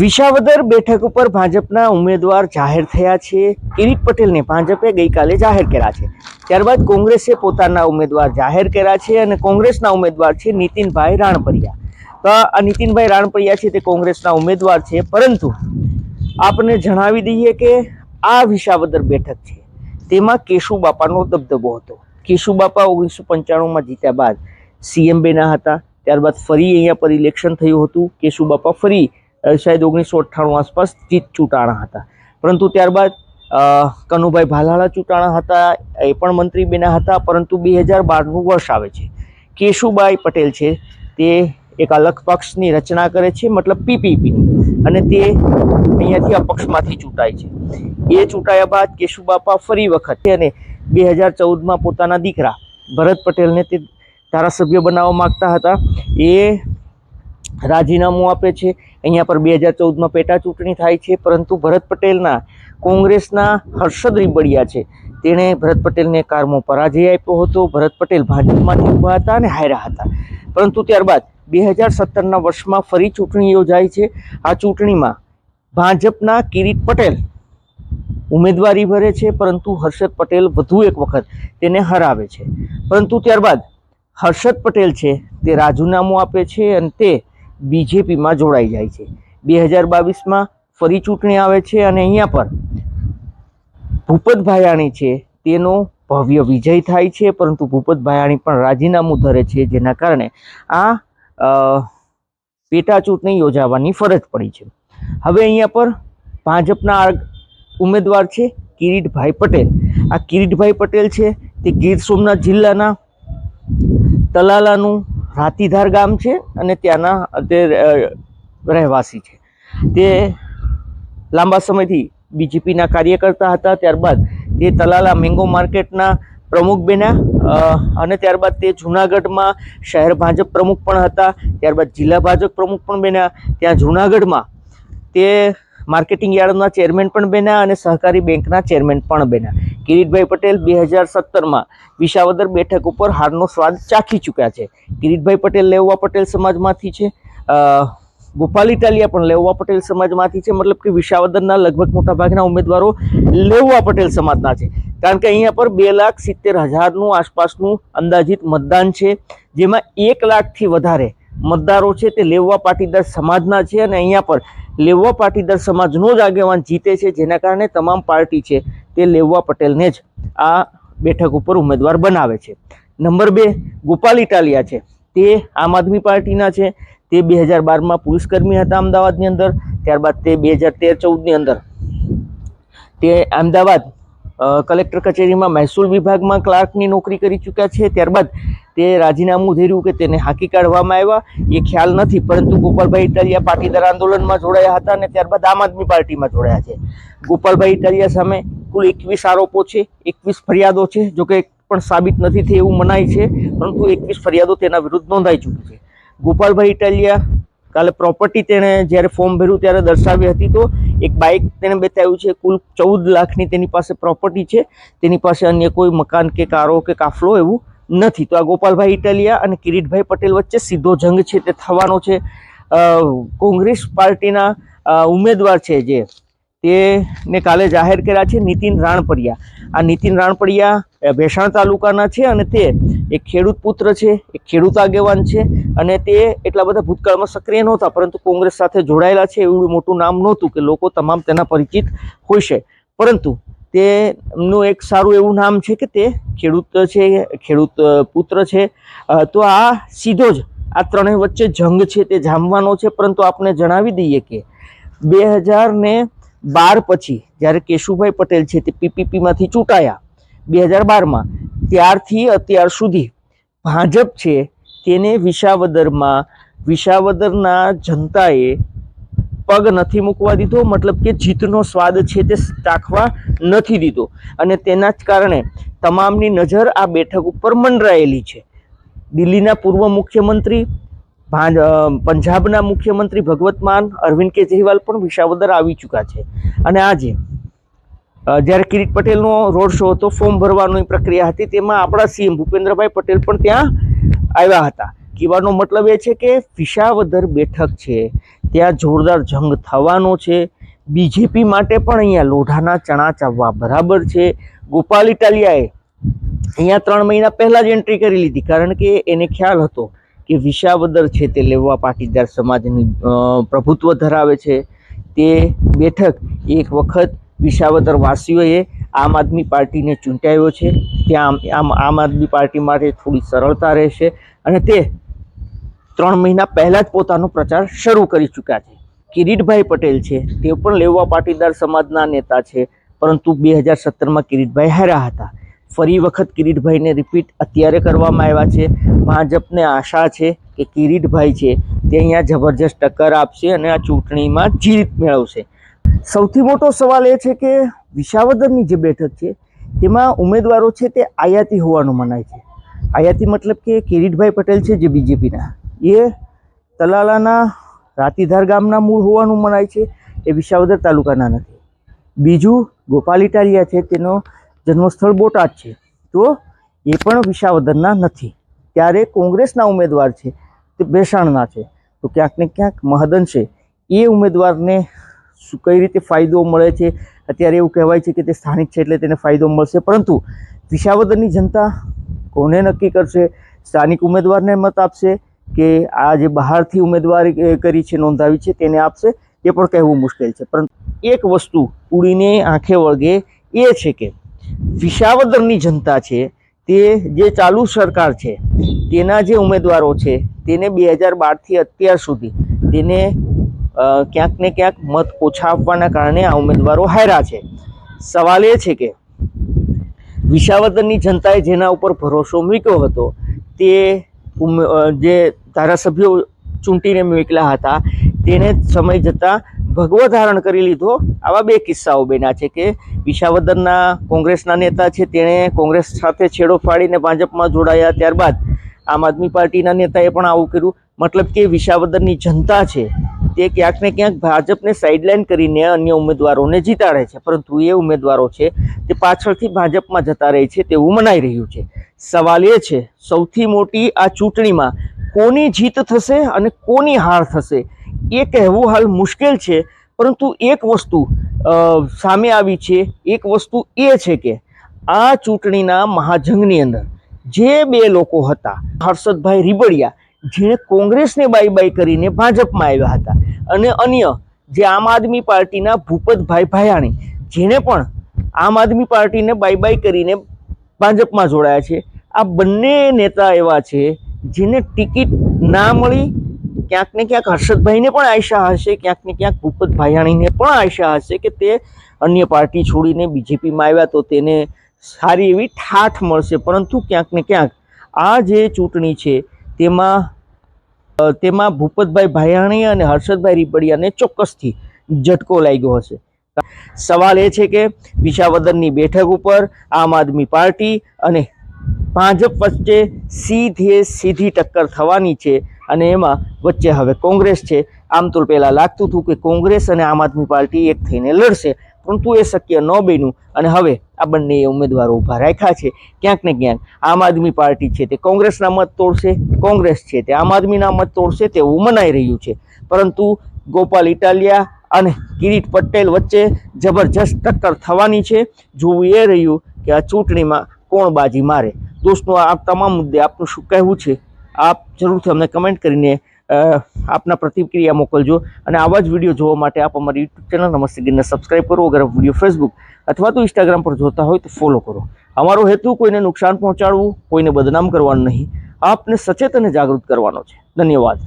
વિસાવદર બેઠક ઉપર ભાજપના ઉમેદવાર જાહેર થયા છે. કિરીટ પટેલને ભાજપે ગઈકાલે જાહેર કર્યા છે. ત્યારબાદ કોંગ્રેસે પોતાના ઉમેદવાર જાહેર કર્યા છે અને કોંગ્રેસના ઉમેદવાર છે નીતિનભાઈ રાણપરિયા. તો આ નીતિનભાઈ રાણપરિયા છે તે કોંગ્રેસના ઉમેદવાર છે. પરંતુ આપને જણાવી દઈએ કે આ વિસાવદર બેઠક છે. તેમાં કેશુબાપાનો દબદબો હતો. કેશુબાપા ઓગણીસો પંચાણુંમાં જીત્યા બાદ સીએમ બેના હતા. ત્યારબાદ ફરી અહીંયા પર ઇલેક્શન થયું હતું. કેશુબાપા ફરી શાયદ ઓગણીસો અઠ્ઠાણું આસપાસ જીત ચૂંટાણા હતા. પરંતુ ત્યારબાદ કનુભાઈ ભાલાળા ચૂંટાણા હતા, એ પણ મંત્રી બેના હતા, પરંતુ બે હજાર બારનું વર્ષ આવે છે. કેશુભાઈ પટેલ છે, તે એક અલગ પક્ષની રચના કરે છે, મતલબ પીપીપીની અને તે અહીંયાથી અપક્ષમાંથી ચૂંટાય છે. એ ચૂંટાયા બાદ કેશુબાપા ફરી વખત અને બે હજાર ચૌદમાં પોતાના દીકરા ભરત પટેલને તે ધારાસભ્ય બનાવવા માગતા હતા. એ રાજીનામું આપે છે. અહીંયા પર બે હજાર ચૌદમાં પેટા ચૂંટણી થાય છે, પરંતુ ભરત પટેલના કોંગ્રેસના હર્ષદ રીબડિયા છે. તેણે ભરત પટેલને કારમો પરાજય આપ્યો હતો. ભરત પટેલ ભાજપમાંથી ઊભા હતા અને હાર્યા હતા. પરંતુ ત્યારબાદ બે હજાર સત્તરના વર્ષમાં ફરી ચૂંટણી યોજાય છે. આ ચૂંટણીમાં ભાજપના કિરીટ પટેલ ઉમેદવારી ભરે છે, પરંતુ હર્ષદ પટેલ વધુ એક વખત તેને હરાવે છે. પરંતુ ત્યારબાદ હર્ષદ પટેલ છે, તે રાજીનામું આપે છે અને તે બીજેપીમાં જોડાઈ જાય છે. બે હજાર બાવીસમાં ફરી ચૂંટણી આવે છે અને અહીંયા પર ભૂપત ભાયાણી છે, તેનો ભવ્ય વિજય થાય છે, પરંતુ ભૂપત ભાયાણી પણ રાજીનામું ધરે છે, જેના કારણે આ પેટા ચૂંટણી યોજાવાની ફરજ પડી છે. હવે અહીંયા પર ભાજપના ઉમેદવાર છે કિરીટભાઈ પટેલ. આ કિરીટભાઈ પટેલ છે, તે ગીર સોમનાથ જિલ્લાના તલાલાનું રાતીધાર ગામ છે અને ત્યાંના તે રહેવાસી છે. તે લાંબા સમયથી બીજેપીના કાર્યકર્તા હતા, ત્યારબાદ તે તલાલા મેંગો માર્કેટના પ્રમુખ બન્યા અને ત્યારબાદ તે જુનાગઢમાં શહેર ભાજપ પ્રમુખ પણ હતા, ત્યારબાદ જિલ્લા ભાજપ પ્રમુખ પણ બન્યા. ત્યાં જુનાગઢમાં તે માર્કેટિંગ યાર્ડના ચેરમેન પણ બન્યા અને સહકારી બેંકના ચેરમેન પણ બન્યા. કિરીટભાઈ પટેલ બે હજાર સત્તરમાં વિસાવદર બેઠક ઉપર હારનો સ્વાદ ચાખી ચૂક્યા છે. કિરીટભાઈ પટેલ લેવવા પટેલ સમાજમાંથી છે. ગોપાલ ઇટાલિયા પણ લેવવા પટેલ સમાજમાંથી છે. મતલબ કે વિસાવદરના લગભગ મોટાભાગના ઉમેદવારો લેવવા પટેલ સમાજના છે. કારણ કે અહીંયા પર બે લાખ સિત્તેર હજારનું આસપાસનું અંદાજિત મતદાન છે. જેમાં એક લાખથી વધારે મતદારો છે તે લેવવા પાટીદાર સમાજના છે અને અહીંયા પર લેવા પાટીદાર સમાજનો જ આગેવાન જીતે છે, જેના કારણે તમામ પાર્ટી છે તે લેવા પટેલને જ આ બેઠક ઉપર ઉમેદવાર બનાવે છે. નંબર બે, ગોપાલ ઇટાલિયા છે. તે આમ આદમી પાર્ટીના છે. તે બે હજાર બારમાં પોલીસકર્મી હતા અમદાવાદની અંદર, ત્યારબાદ તે બે હજાર તેર ચૌદની અંદર. તે અમદાવાદ કલેક્ટર કચેરીમાં મહેસૂલ વિભાગમાં ક્લાર્કની નોકરી કરી ચૂક્યા છે. ત્યારબાદ તે રાજીનામું ધર્યું કે તેને હાંકી કાઢવામાં આવ્યા. એ ખ્યાલ નથી, પરંતુ ગોપાલભાઈ ઇટાલિયા પાટીદાર આંદોલનમાં જોડાયા હતા અને ત્યારબાદ આમ આદમી પાર્ટીમાં જોડાયા છે. ગોપાલભાઈ ઇટાલિયા સામે કુલ એકવીસ આરોપો છે, એકવીસ ફરિયાદો છે જોકે પણ સાબિત નથી થઈ એવું મનાય છે, પરંતુ એકવીસ ફરિયાદો તેના વિરુદ્ધ નોંધાઈ ચૂકી છે. ગોપાલભાઈ ઇટાલિયા કાલે પ્રોપર્ટી તેણે જ્યારે ફોર્મ ભર્યું ત્યારે દર્શાવી હતી તો એક બાઇક તેણે બતાવ્યું છે કુલ ચૌદ લાખની તેની પાસે પ્રોપર્ટી છે તેની પાસે અન્ય કોઈ મકાન કે કારો કે કાફલો એવું નથી. તો આ ગોપાલભાઈ ઇટાલિયા અને કિરીટભાઈ પટેલ વચ્ચે સીધો જંગ છે તે થવાનો છે. કોંગ્રેસ પાર્ટીના ઉમેદવાર છે જે તેને કાલે જાહેર કર્યા છે નીતિન રાણપડિયા આ નીતિન રાણપરિયા અ, ભેસાણ તાલુકાના છે અને તે એક ખેડૂત પુત્ર છે, એક ખેડૂત આગેવાન છે અને તે એટલા બધા ભૂતકાળમાં સક્રિય નહોતા, પરંતુ કોંગ્રેસ સાથે જોડાયેલા છે એવું મોટું નામ નહોતું કે લોકો તમામ તેના પરિચિત હોય પરંતુ તેનું એક સારું એવું નામ છે કે તે ખેડૂત છે, ખેડૂત પુત્ર છે. તો આ સીધો જ, આ ત્રણેય વચ્ચે જંગ છે તે જામવાનો છે, પરંતુ આપણે જણાવી દઈએ કે બે હજાર ને બાર પછી જ્યારે કેશુભાઈ પટેલ છે તે પીપીપીમાંથી ચૂંટાયા બે હજાર બારમાં ત્યારથી અત્યાર સુધી ભાજપ છે તેને વિસાવદરમાં વિસાવદરના જનતાએ પગ નથી મૂકવા દીધો, મતલબ કે જીતનો સ્વાદ છે તે ચાખવા નથી દીધો. અને તેના જ કારણે તમામની નજર આ બેઠક ઉપર મંડરાયેલી છે. દિલ્હીના પૂર્વ મુખ્યમંત્રી પંજાબના મુખ્યમંત્રી ભગવત માન, અરવિંદ કેજરીવાલ પણ વિસાવદર આવી ચૂક્યા છે. અને આજે જ્યારે કિરીટ પટેલનો રોડ શો હતો, ફોર્મ ભરવાની પ્રક્રિયા હતી, તેમાં આપણા સીએમ ભૂપેન્દ્રભાઈ પટેલ પણ ત્યાં આવ્યા હતા. કહેવાનો મતલબ એ છે કે વિસાવદર બેઠક છે, ત્યાં જોરદાર જંગ થવાનો છે. બીજેપી માટે પણ અહીંયા લોઢાના ચણા ચાવવા બરાબર છે. ગોપાલ ઇટાલિયાએ અહીંયા ત્રણ મહિના પહેલાં જ એન્ટ્રી કરી લીધી, કારણ કે એને ખ્યાલ હતો કે વિસાવદર છે તે લેવા પાટીદાર સમાજની પ્રભુત્વ ધરાવે છે. તે બેઠક એક વખત વિસાવદર વાસીઓએ આમ આદમી પાર્ટીને ચૂંટાયો છે. ત્યાં આમ આમ આદમી પાર્ટી માટે થોડી સરળતા રહેશે અને તે ત્રણ મહિના પહેલાં જ પોતાનો પ્રચાર શરૂ કરી ચૂક્યા છે. કિરીટભાઈ પટેલ છે. તે પણ લેવા પાટીદાર સમાજના નેતા છે, પરંતુ બે હજાર સત્તરમાં કિરીટભાઈ હાર્યા હતા. ફરી વખત કિરીટભાઈને રિપીટ અત્યારે કરવામાં આવ્યા છે. ભાજપને આશા છે કે કિરીટભાઈ છે તે અહીંયા જબરજસ્ત ટક્કર આપશે અને આ ચૂંટણીમાં જીત મેળવશે. સૌથી મોટો સવાલ એ છે કે વિસાવદરની જે બેઠક છે, તેમાં ઉમેદવારો છે તે આયાતી હોવાનું મનાય છે. આયાતી મતલબ કે કિરીટભાઈ પટેલ છે જે બીજેપીના. એ તલાલાના રાતીધાર ગામના મૂળ હોવાનું મનાય છે, એ વિસાવદર તાલુકાના નથી. બીજું ગોપાલ ઇટાલિયા છે, તેનો જન્મસ્થળ બોટાદ છે. તો એ પણ વિસાવદરના નથી. ત્યારે કોંગ્રેસના ઉમેદવાર છે, તે ભેસાણના છે. તો ક્યાંક ને ક્યાંક મહદઅંશે એ ઉમેદવારને શું કઈ રીતે ફાયદો મળે છે? અત્યારે એવું કહેવાય છે કે તે સ્થાનિક છે એટલે તેને ફાયદો મળશે. પરંતુ વિસાવદરની જનતા કોને નક્કી કરશે? સ્થાનિક ઉમેદવારને મત આપશે કે આ જે બહારથી ઉમેદવારી કરી છે, નોંધાવી છે, તેને આપશે? એ પણ કહેવું મુશ્કેલ છે. પરંતુ એક વસ્તુ ઉડીને આંખે વળગે એ છે કે વિસાવદરની જનતા છે તે જે ચાલુ સરકાર છે, તેના જે ઉમેદવારો છે, તેને બે હજાર બારથી અત્યાર સુધી તેને ક્યાંક ને ક્યાંક મત ઓછા આપવાના કારણે આ ઉમેદવારો હાર્યા છે. સવાલ એ છે કે, વિસાવદરની જનતાએ જેના ઉપર ભરોસો મૂક્યો હતો, તે જે ધારાસભ્યો ચૂંટીને મૂકેલા હતા, તેને સમય જતાં ભગવો ધારણ કરી લીધો. આવા બે કિસ્સાઓ બન્યા છે કે, વિસાવદરના કોંગ્રેસના નેતા છે, તેણે કોંગ્રેસ સાથે છેડો ફાડીને ભાજપમાં જોડાયા ત્યારબાદ આમ આદમી પાર્ટીના નેતાએ પણ આવું કર્યું. મતલબ કે વિસાવદરની જનતા છે તે ક્યાંક ને ક્યાંક ભાજપને સાઇડલાઇન કરીને અન્ય ઉમેદવારોને જીતાડે છે. પરંતુ એ ઉમેદવારો છે, તે પાછળથી ભાજપમાં જતા રહે છે તેવું મનાઈ રહ્યું છે. સવાલ એ છે, સૌથી મોટી આ ચૂંટણીમાં કોની જીત થશે અને કોની હાર થશે? એ કહેવું હાલ મુશ્કેલ છે, પરંતુ એક વસ્તુ સામે આવી છે, એક વસ્તુ એ છે કે આ ચૂંટણીના મહાજંગની અંદર જે બે લોકો હતા, હર્ષદભાઈ રીબડિયા જેણે કોંગ્રેસને બાય બાય કરીને ભાજપમાં આવ્યા હતા. અને અન્ય જે આમ આદમી પાર્ટીના ભૂપતભાઈ ભાયાણી જેણે પણ આમ આદમી પાર્ટીને બાય બાય કરીને ભાજપમાં જોડાયા છે. આ બંને નેતા એવા છે જેને ટિકિટ ના મળી, ક્યાંક ને ક્યાંક હર્ષદભાઈને પણ આશા હશે, ક્યાંક ને ક્યાંક ભૂપત ભાયાણીને પણ આશા હશે કે તે અન્ય પાર્ટી છોડીને બીજેપીમાં આવ્યા તો તેને સારી એવી ઠાઠ મળશે. પરંતુ ક્યાંક ને ક્યાંક આ જે ચૂંટણી છે તેમાં તેમાં ભૂપતભાઈ ભાયાણી અને હર્ષદભાઈ રીપડિયાને ચોક્કસથી ઝટકો લાગ્યો હશે. સવાલ એ છે કે વિશાવદનની બેઠક ઉપર આમ આદમી પાર્ટી અને ભાજપ વચ્ચે સીધે સીધી ટક્કર થવાની છે અને એમાં વચ્ચે હવે કોંગ્રેસ છે. આમ તો પહેલાં લાગતું હતું કે કોંગ્રેસ અને આમ આદમી પાર્ટી એક થઈને લડશે. પરંતુ એ શક્ય ન બન્યું. અને હવે આ બંને ઉમેદવારો ઊભા રાખ્યા છે. ક્યાંક ને ક્યાંક આમ આદમી પાર્ટી છે તે કોંગ્રેસના મત તોડશે, કોંગ્રેસ છે તે આમ આદમીના મત તોડશે તેવું મનાઈ રહ્યું છે. પરંતુ ગોપાલ ઇટાલિયા અને કિરીટ પટેલ વચ્ચે જબરજસ્ત ટક્કર થવાની છે. જોવું એ રહ્યું કે આ ચૂંટણીમાં કોણ બાજી મારે. દોસ્તો, આ તમામ મુદ્દે આપનું શું કહેવું છે? આપ જરૂરથી અમને કમેન્ટ કરીને આપના પ્રતિક્રિયા મોકલજો અને આવા જ વીડિયો જોવા માટે આપ અમારી યુટ્યુબ ચેનલ નમસ્તે ગીરને સબસ્ક્રાઈબ કરો. અગર વીડિયો ફેસબુક અથવા તો ઇન્સ્ટાગ્રામ પર જોતા હોય તો ફોલો કરો. અમારો હેતુ કોઈને નુકસાન પહોંચાડવું, કોઈને બદનામ કરવાનું નહીં. આપને સચેત અને જાગૃત કરવાનો છે. ધન્યવાદ.